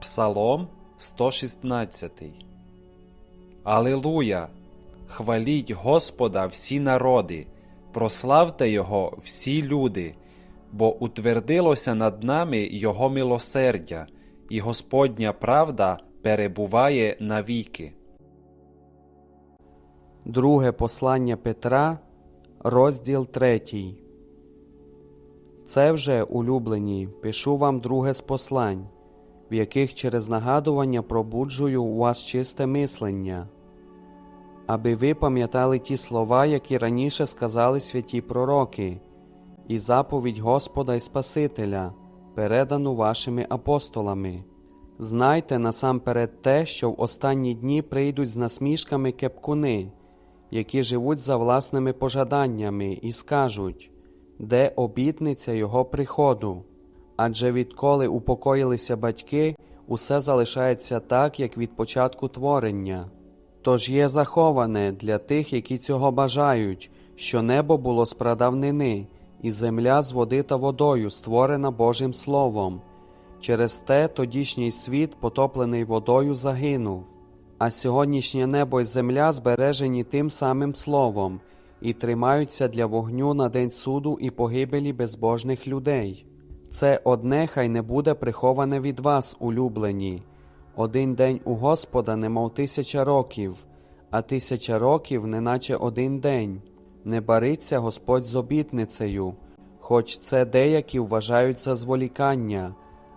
Псалом 116 Алилуя! Хваліть Господа всі народи, прославте Його всі люди, бо утвердилося над нами Його милосердя, і Господня правда перебуває навіки. Друге послання Петра, розділ 3. Це вже, улюблені, пишу вам друге з послань, в яких через нагадування пробуджую у вас чисте мислення, аби ви пам'ятали ті слова, які раніше сказали святі пророки, і заповідь Господа і Спасителя, передану вашими апостолами. Знайте насамперед те, що в останні дні прийдуть з насмішками кепкуни, які живуть за власними пожаданнями, і скажуть, де обітниця Його приходу. Адже відколи упокоїлися батьки, усе залишається так, як від початку творення. Тож є заховане для тих, які цього бажають, що небо було з прадавнини, і земля з води та водою, створена Божим Словом. Через те тодішній світ, потоплений водою, загинув, а сьогоднішнє небо й земля збережені тим самим словом і тримаються для вогню на день суду і погибелі безбожних людей. Це одне хай не буде приховане від вас, улюблені. Один день у Господа немов тисяча років, а тисяча років, неначе один день. Не бариться Господь з обітницею, хоч це деякі вважають за зволікання,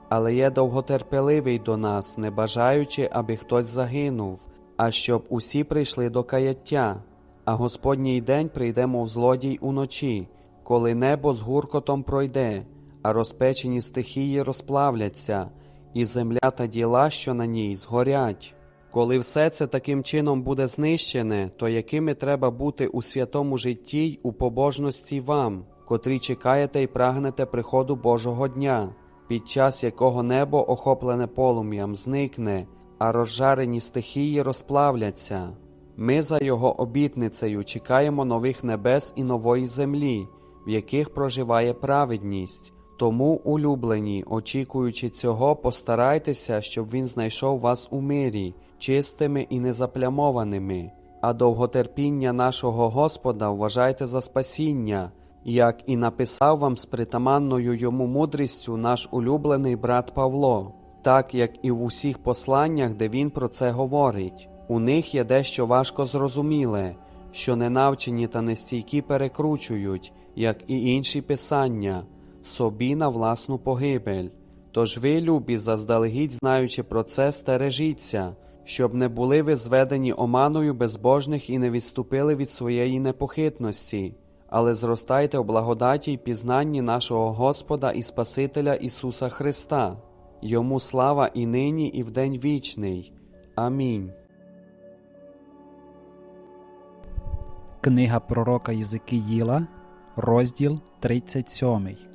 але є довготерпеливий до нас, не бажаючи, аби хтось загинув, а щоб усі прийшли до каяття. А Господній день прийде, мов злодій уночі, коли небо з гуркотом пройде, а розпечені стихії розплавляться, і земля та діла, що на ній, згорять. Коли все це таким чином буде знищене, то якими треба бути у святому житті й у побожності вам, котрі чекаєте і прагнете приходу Божого дня, під час якого небо, охоплене полум'ям, зникне, а розжарені стихії розплавляться. Ми за його обітницею чекаємо нових небес і нової землі, в яких проживає праведність. Тому, улюблені, очікуючи цього, постарайтеся, щоб він знайшов вас у мирі, чистими і незаплямованими, а довготерпіння нашого Господа вважайте за спасіння, як і написав вам з притаманною йому мудрістю наш улюблений брат Павло, так як і в усіх посланнях, де він про це говорить. У них є дещо важко зрозуміле, що ненавчені та нестійкі перекручують, як і інші писання, собі на власну погибель. Тож ви, любі, заздалегідь знаючи про це, стережіться, щоб не були ви зведені оманою безбожних і не відступили від своєї непохитності, але зростайте в благодаті й пізнанні нашого Господа і Спасителя Ісуса Христа, йому слава і нині, і в день вічний. Амінь. Книга пророка Єзикиїла, розділ 37.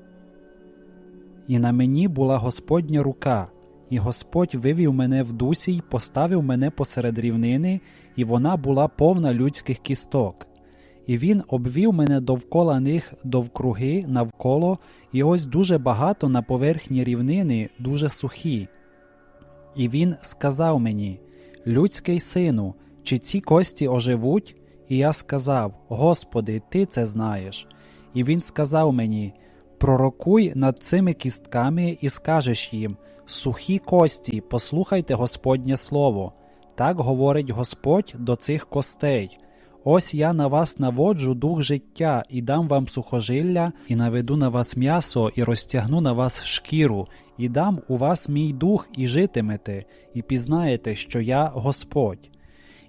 І на мені була Господня рука, і Господь вивів мене в дусі й поставив мене посеред рівнини, і вона була повна людських кісток. І він обвів мене довкола них довкруги навколо, і ось дуже багато на поверхні рівнини, дуже сухі. І він сказав мені: Людський сину, чи ці кості оживуть? І я сказав: Господи, ти це знаєш. І він сказав мені: Пророкуй над цими кістками і скажеш їм: Сухі кості, послухайте Господнє слово. Так говорить Господь до цих костей. Ось я на вас наводжу дух життя, і дам вам сухожилля, і наведу на вас м'ясо, і розтягну на вас шкіру, і дам у вас мій дух, і житимете, і пізнаєте, що я Господь.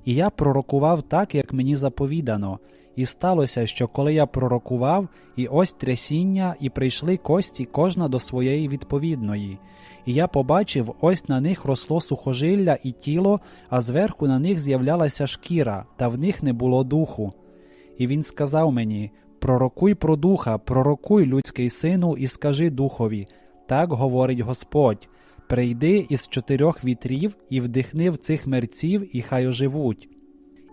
І я пророкував так, як мені заповідано. І сталося, що коли я пророкував, і ось трясіння, і прийшли кості кожна до своєї відповідної. І я побачив, ось на них росло сухожилля і тіло, а зверху на них з'являлася шкіра, та в них не було духу. І він сказав мені: Пророкуй про духа, пророкуй людський сину, і скажи духові. Так говорить Господь. Прийди із чотирьох вітрів і вдихни в цих мерців, і хай оживуть.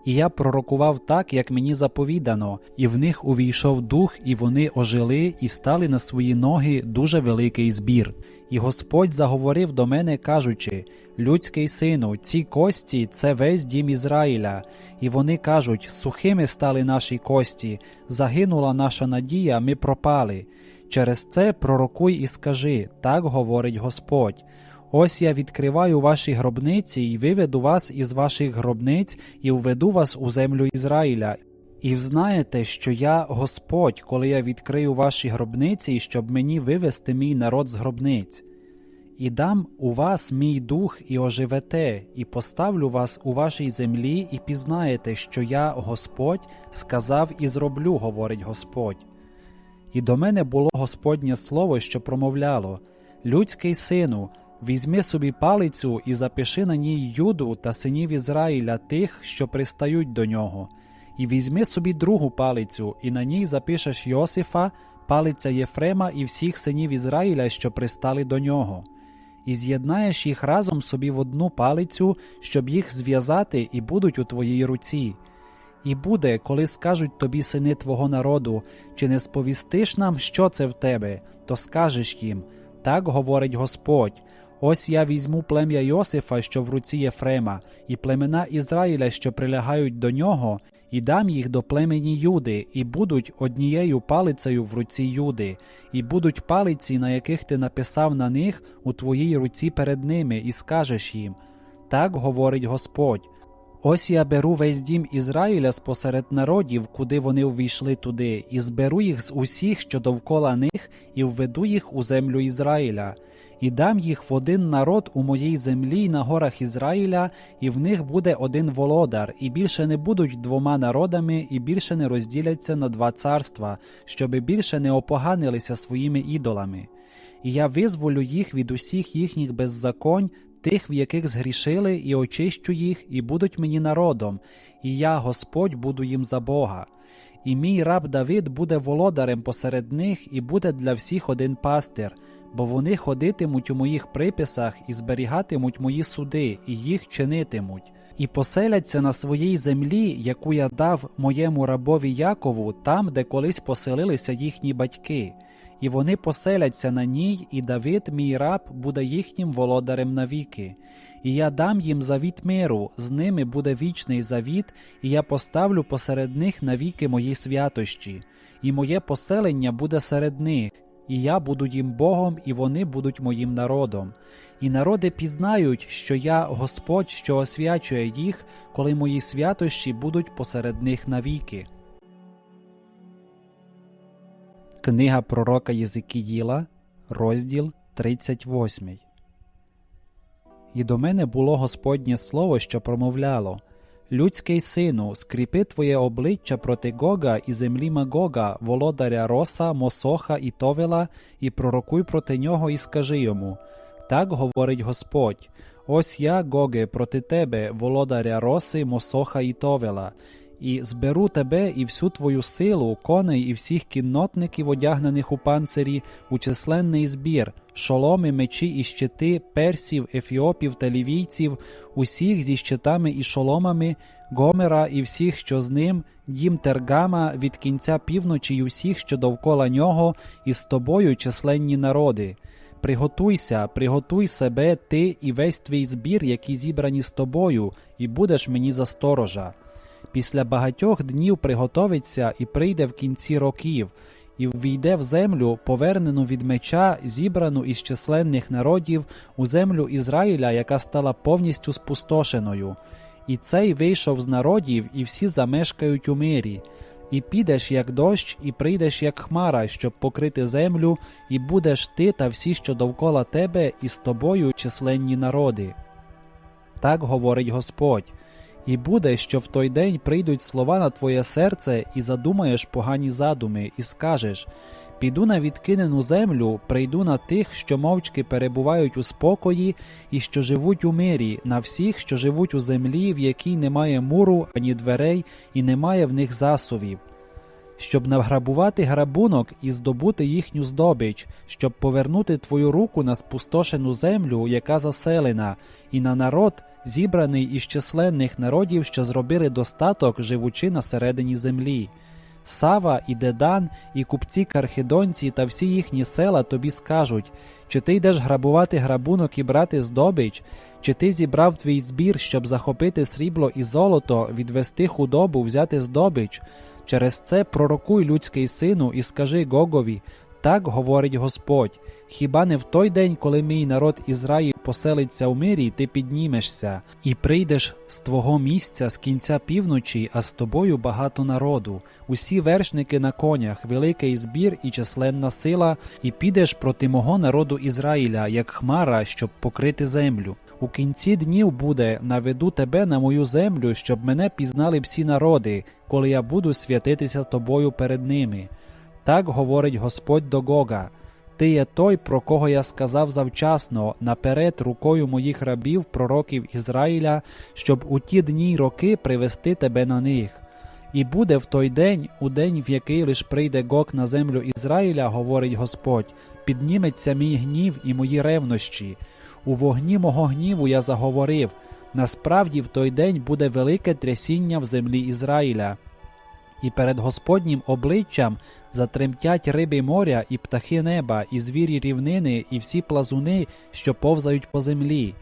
І я пророкував так, як мені заповідано, і в них увійшов дух, і вони ожили, і стали на свої ноги дуже великий збір. І Господь заговорив до мене, кажучи: Людський сину, ці кості це весь дім Ізраїля. І вони кажуть: сухими стали наші кості, загинула наша надія, ми пропали. Через це пророкуй і скажи: так говорить Господь. Ось я відкриваю ваші гробниці і виведу вас із ваших гробниць і введу вас у землю Ізраїля. І взнаєте, що я Господь, коли я відкрию ваші гробниці, щоб мені вивести мій народ з гробниць. І дам у вас мій дух і оживете, і поставлю вас у вашій землі, і пізнаєте, що я Господь сказав і зроблю, говорить Господь. І до мене було Господнє слово, що промовляло: Людський сину, візьми собі палицю і запиши на ній Юду та синів Ізраїля тих, що пристають до нього. І візьми собі другу палицю, і на ній запишеш Йосифа, палиця Єфрема і всіх синів Ізраїля, що пристали до нього. І з'єднаєш їх разом собі в одну палицю, щоб їх зв'язати, і будуть у твоїй руці. І буде, коли скажуть тобі сини твого народу, чи не сповістиш нам, що це в тебе, то скажеш їм так говорить Господь. Ось я візьму плем'я Йосифа, що в руці Єфрема, і племена Ізраїля, що прилягають до нього, і дам їх до племені Юди, і будуть однією палицею в руці Юди, і будуть палиці, на яких ти написав на них у твоїй руці перед ними, і скажеш їм так говорить Господь. Ось я беру весь дім Ізраїля спосеред народів, куди вони увійшли туди, і зберу їх з усіх, що довкола них, і введу їх у землю Ізраїля, і дам їх в один народ у моїй землі й на горах Ізраїля, і в них буде один володар, і більше не будуть двома народами, і більше не розділяться на два царства, щоби більше не опоганилися своїми ідолами. І я визволю їх від усіх їхніх беззаконь, тих, в яких згрішили, і очищу їх, і будуть мені народом, і я, Господь, буду їм за Бога. І мій раб Давид буде володарем посеред них, і буде для всіх один пастир, бо вони ходитимуть у моїх приписах і зберігатимуть мої суди, і їх чинитимуть, і поселяться на своїй землі, яку я дав моєму рабові Якову, там, де колись поселилися їхні батьки і вони поселяться на ній, і Давид, мій раб, буде їхнім володарем навіки. І я дам їм завіт миру, з ними буде вічний завіт, і я поставлю посеред них навіки мої святощі, і моє поселення буде серед них, і я буду їм Богом, і вони будуть моїм народом. І народи пізнають, що я Господь, що освячує їх, коли мої святощі будуть посеред них навіки. Книга пророка Єзикіїла, розділ 38. І до мене було Господнє слово, що промовляло Людський сину, скріпи твоє обличчя проти Гога і землі Магога, володаря Роса, Мосоха і Товела, і пророкуй проти нього, і скажи йому Так говорить Господь. Ось я, Гоге, проти тебе, володаря Роси, Мосоха і Товела, і зберу тебе і всю твою силу, коней і всіх кіннотників, одягнених у панцирі, у численний збір, шоломи, мечі і щити, персів, ефіопів та лівійців, усіх зі щитами і шоломами, Гомера і всіх, що з ним, дім Тергама від кінця півночі, і усіх, що довкола нього, і з тобою численні народи. Приготуйся, приготуй себе, ти і весь твій збір, які зібрані з тобою, і будеш мені за сторожа після багатьох днів приготовиться і прийде в кінці років, і ввійде в землю, повернену від меча, зібрану із численних народів, у землю Ізраїля, яка стала повністю спустошеною. І цей вийшов з народів, і всі замешкають у мирі. І підеш, як дощ, і прийдеш, як хмара, щоб покрити землю, і будеш ти та всі, що довкола тебе, і з тобою численні народи. Так говорить Господь. І буде, що в той день прийдуть слова на твоє серце, і задумаєш погані задуми, і скажеш Піду на відкинену землю, прийду на тих, що мовчки перебувають у спокої, і що живуть у мирі, на всіх, що живуть у землі, в якій немає муру, ані дверей, і немає в них засувів. Щоб награбувати грабунок і здобути їхню здобич, щоб повернути твою руку на спустошену землю, яка заселена, і на народ, зібраний із численних народів, що зробили достаток, живучи на середині землі. Сава і Дедан, і купці Кархидонці та всі їхні села тобі скажуть, чи ти йдеш грабувати грабунок і брати здобич, чи ти зібрав твій збір, щоб захопити срібло і золото, відвести худобу, взяти здобич. Через це пророкуй людський сину і скажи Гогові, так говорить Господь. Хіба не в той день, коли мій народ Ізраїль поселиться в мирі, ти піднімешся, і прийдеш з твого місця з кінця півночі, а з тобою багато народу, усі вершники на конях, великий збір і численна сила, і підеш проти мого народу Ізраїля, як хмара, щоб покрити землю. У кінці днів буде наведу тебе на мою землю, щоб мене пізнали всі народи, коли я буду святитися з тобою перед ними. Так говорить Господь до Гога. Ти є той, про кого я сказав завчасно, наперед рукою моїх рабів, пророків Ізраїля, щоб у ті дні й роки привести тебе на них. І буде в той день, у день, в який лиш прийде Гог на землю Ізраїля, говорить Господь, підніметься мій гнів і мої ревнощі. У вогні мого гніву я заговорив. Насправді в той день буде велике трясіння в землі Ізраїля. І перед Господнім обличчям затремтять риби моря, і птахи неба, і звірі рівнини, і всі плазуни, що повзають по землі,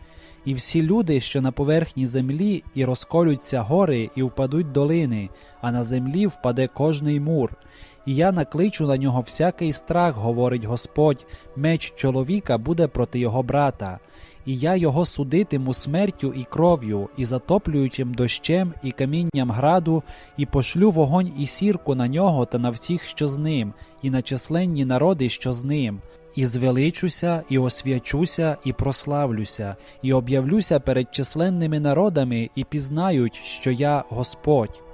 і всі люди, що на поверхні землі, і розколються гори, і впадуть долини, а на землі впаде кожний мур. І я накличу на нього всякий страх, говорить Господь, меч чоловіка буде проти його брата. І я його судитиму смертю і кров'ю, і затоплюючим дощем, і камінням граду, і пошлю вогонь і сірку на нього та на всіх, що з ним, і на численні народи, що з ним. І звеличуся, і освячуся, і прославлюся, і об'явлюся перед численними народами, і пізнають, що я Господь.